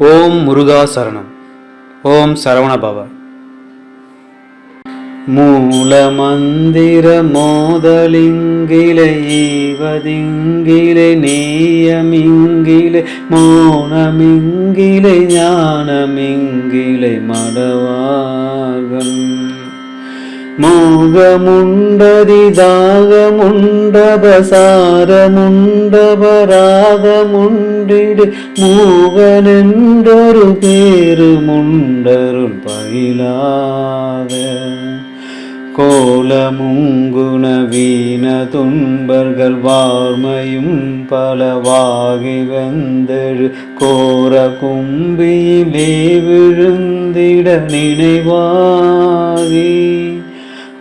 ஓம் முருகா சரணம். ஓம் சரவண பவ மூல மந்திர மோதலிங்கிலை ஈவதிங்கிலை நேயமிங்கிலை மௌனமிங்கிலை ஞானமிங்கிலை மடவார்கள் மோகமுண்டதி தாகமுண்டபசாரமுண்டபராகமுண்டிடு மூகனென்றொரு பேரு முண்டருள் பயிலாக. கோலமுங்குண வீண துன்பர்கள் வார்மையும் பலவாகி வந்தெழு கோர கும்பியிலே விழுந்திட நினைவாகி.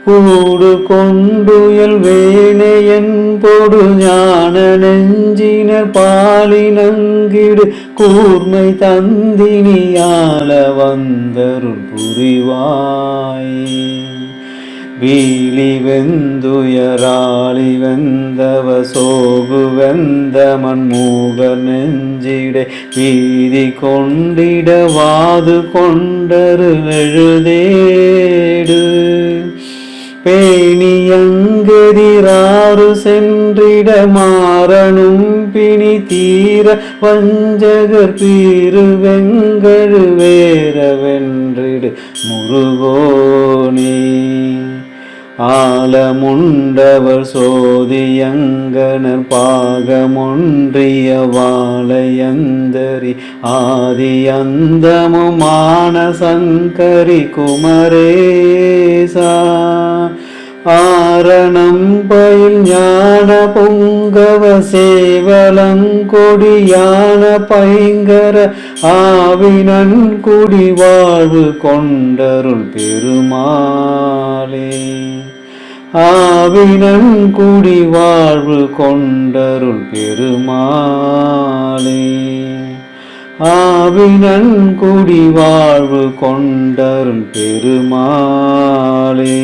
கூடு கொண்டுயல் வேணையன் பொடு ஞான நெஞ்சினர் பாலினங்கிடு கூர்மை தந்தினியால வந்தருள் புரிவாய். வீழி வெந்துயராளி வெந்தவ சோகு வெந்த மண்மூக நெஞ்சிடை வீதி கொண்டிட வாது கொண்டரு எழுதேடு எதிராறு சென்றிட மாறனும் பிணி தீர வஞ்சகர் பீரு வெங்கழு வேற வென்றிடு முருகோனே. ஆலமுண்டவர் சோதியங்கனர் பாகமொன்றிய வாழையந்தரி ஆதி அந்தமுமான சங்கரி குமரேசா. ஆரணம் பயில் ஞான பொங்கவ சேவலங்கொடியான பயங்கர ஆவினன் குடி வாழ்வு கொண்டருள் பெருமாளே. ஆவினன் குடி வாழ்வு கொண்டருள் பெருமாளே. ஆவினன் குடி வாழ்வு கொண்டருள் பெருமாளே.